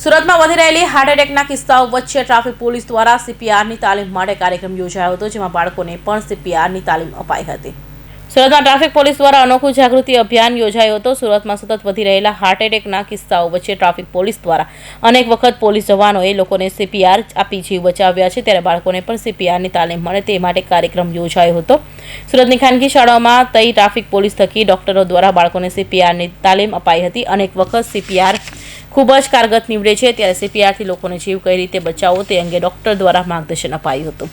સુરતમાં વધી રહેલી હાર્ટ એટેકના કિસ્સાઓ વચ્ચે ટ્રાફિક પોલીસ દ્વારા સીપીઆરની તાલીમ માટે કાર્યક્રમ યોજાયો હતો, જેમાં બાળકોને પણ સીપીઆરની તાલીમ અપાઈ હતી. સુરતમાં ટ્રાફિક પોલીસ દ્વારા અનોખું જાગૃતિ અભિયાન યોજાયો હતો. સુરતમાં સતત વધી રહેલા હાર્ટ એટેકના કિસ્સાઓ વચ્ચે ટ્રાફિક પોલીસ દ્વારા અનેક વખત પોલીસ જવાનોએ લોકોને સીપીઆર આપી જીવ બચાવ્યા છે. ત્યારે બાળકોને પણ સીપીઆરની તાલીમ મળે તે માટે કાર્યક્રમ યોજાયો હતો. સુરતની ખાનગી શાળાઓમાં તઈ ટ્રાફિક પોલીસ થકી ડોક્ટરો દ્વારા બાળકોને સીપીઆરની તાલીમ અપાઈ હતી. અનેક વખત સીપીઆર ખૂબ જ કારગત નીવડે છે. ત્યારે સીપીઆરથી લોકોને જીવ કઈ રીતે બચાવવો તે અંગે ડોક્ટર દ્વારા માર્ગદર્શન અપાયું હતું.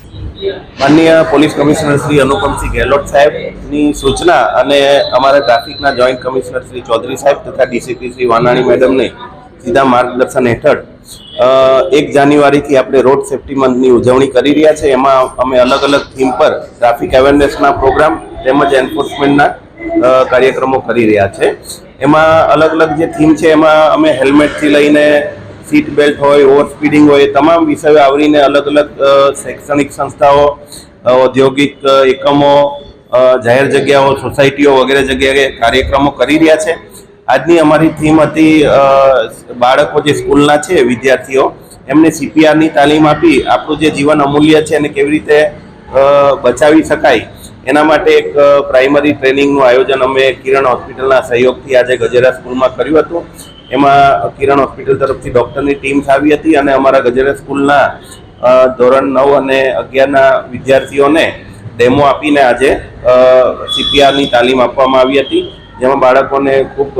માનનીય પોલીસ કમિશનર શ્રી અનુપમસિંહ ગેહલોત સાહેબની સૂચના અને અમારા ટ્રાફિકના જોઈન્ટ કમિશનર શ્રી ચૌધરી સાહેબ તથા ડીસીપી શ્રી વાનાણી મેડમને સીધા માર્ગદર્શન હેઠળ એક જાન્યુઆરીથી આપણે રોડ સેફ્ટી મંથની ઉજવણી કરી રહ્યા છે. એમાં અમે અલગ અલગ થીમ પર ટ્રાફિક અવેરનેસના પ્રોગ્રામ તેમજ એન્ફોર્સમેન્ટના કાર્યક્રમો કરી રહ્યા છે. એમાં અલગ અલગ જે થીમ છે, એમાં અમે હેલ્મેટથી લઈને સીટ બેલ્ટ હોય ઓવર સ્પીડિંગ હોય તમામ વિષયો આવરીને અલગ અલગ શૈક્ષણિક સંસ્થાઓ ઔદ્યોગિક એકમો જાહેર જગ્યાઓ, સોસાયટીઓ વગેરે જગ્યાએ કાર્યક્રમો કરી રહ્યા છે. આજની અમારી થીમ હતી બાળકો જે સ્કૂલના છે, વિદ્યાર્થીઓ, એમને સીપીઆરની તાલીમ આપી, આપણું જે જીવન અમૂલ્ય છે એને કેવી રીતે બચાવી શકાય એના માટે એક પ્રાઇમરી ટ્રેનિંગનું આયોજન અમે કિરણ હોસ્પિટલના સહયોગથી આજે ગજેરા સ્કૂલમાં કર્યું હતું. એમાં કિરણ હોસ્પિટલ તરફથી ડૉક્ટરની ટીમ્સ આવી હતી અને અમારા ગજેરા સ્કૂલના ધોરણ નવ અને અગિયારના વિદ્યાર્થીઓને ડેમો આપીને આજે સીપીઆરની તાલીમ આપવામાં આવી હતી. જેમાં બાળકોને ખૂબ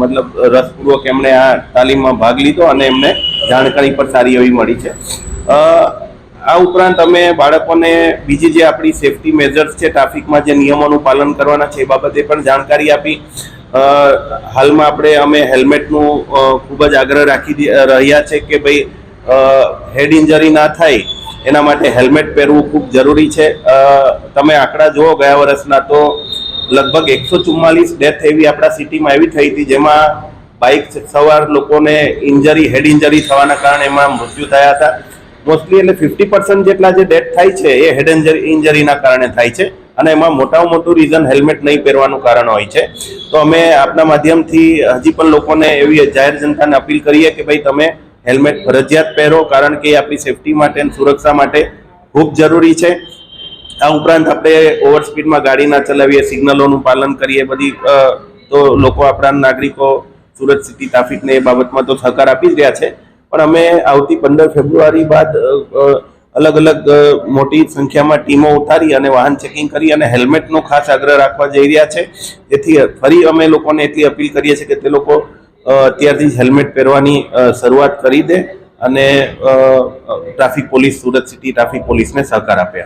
મતલબ રસપૂર્વક એમણે આ તાલીમમાં ભાગ લીધો અને એમને જાણકારી પણ સારી એવી મળી છે. આ ઉપરાંત અમે બાળકોને બીજી જે આપણી સેફટી મેજર્સ છે ટ્રાફિકમાં જે નિયમોનું પાલન કરવાના છે, એ બાબતે પણ જાણકારી આપી. હાલમાં આપણે અમે હેલ્મેટનું ખૂબ જ આગ્રહ રાખી રહ્યા છે કે ભાઈ હેડ ઇન્જરી ના થાય, એના માટે હેલ્મેટ પહેરવું ખૂબ જરૂરી છે. તમે આંકડા જુઓ, ગયા વર્ષના તો લગભગ એકસો ચુમ્માલીસ ડેથ એવી આપણા સિટીમાં એવી થઈ હતી, જેમાં બાઇક સવાર લોકોને ઇન્જરી હેડ ઇન્જરી થવાના કારણે એમાં મૃત્યુ થયા હતા. મોસ્ટલી એટલે ફિફ્ટી પર્સન્ટ જેટલા જે ડેથ થાય છે, એ હેડ ઇન્જરીના કારણે થાય છે. અને એમાં મોટામાં મોટું રીઝન હેલ્મેટ નહીં પહેરવાનું કારણ હોય છે. તો અમે આપના માધ્યમથી હજી પણ લોકોને એવી જાહેર જનતાને અપીલ કરીએ કે ભાઈ તમે હેલ્મેટ ફરજિયાત પહેરો, કારણ કે એ આપણી સેફટી માટે અને સુરક્ષા માટે ખૂબ જરૂરી છે. આ ઉપરાંત આપણે ઓવર સ્પીડમાં ગાડી ના ચલાવીએ, સિગ્નલોનું પાલન કરીએ, બધી તો લોકો આપણા નાગરિકો સુરત સિટી ટ્રાફિકને એ બાબતમાં તો સહકાર આપી જ રહ્યા છે. પણ અમે આવતી પંદર ફેબ્રુઆરી બાદ અલગ અલગ મોટી સંખ્યામાં ટીમો ઉતારી અને વાહન ચેકિંગ કરી અને હેલ્મેટનો ખાસ આગ્રહ રાખવા જઈ રહ્યા છે. જેથી ફરી અમે લોકોને એટલી અપીલ કરીએ છીએ કે તે લોકો અત્યારથી જ હેલ્મેટ પહેરવાની શરૂઆત કરી દે અને traffic police Surat city traffic પોલીસને સહકાર આપે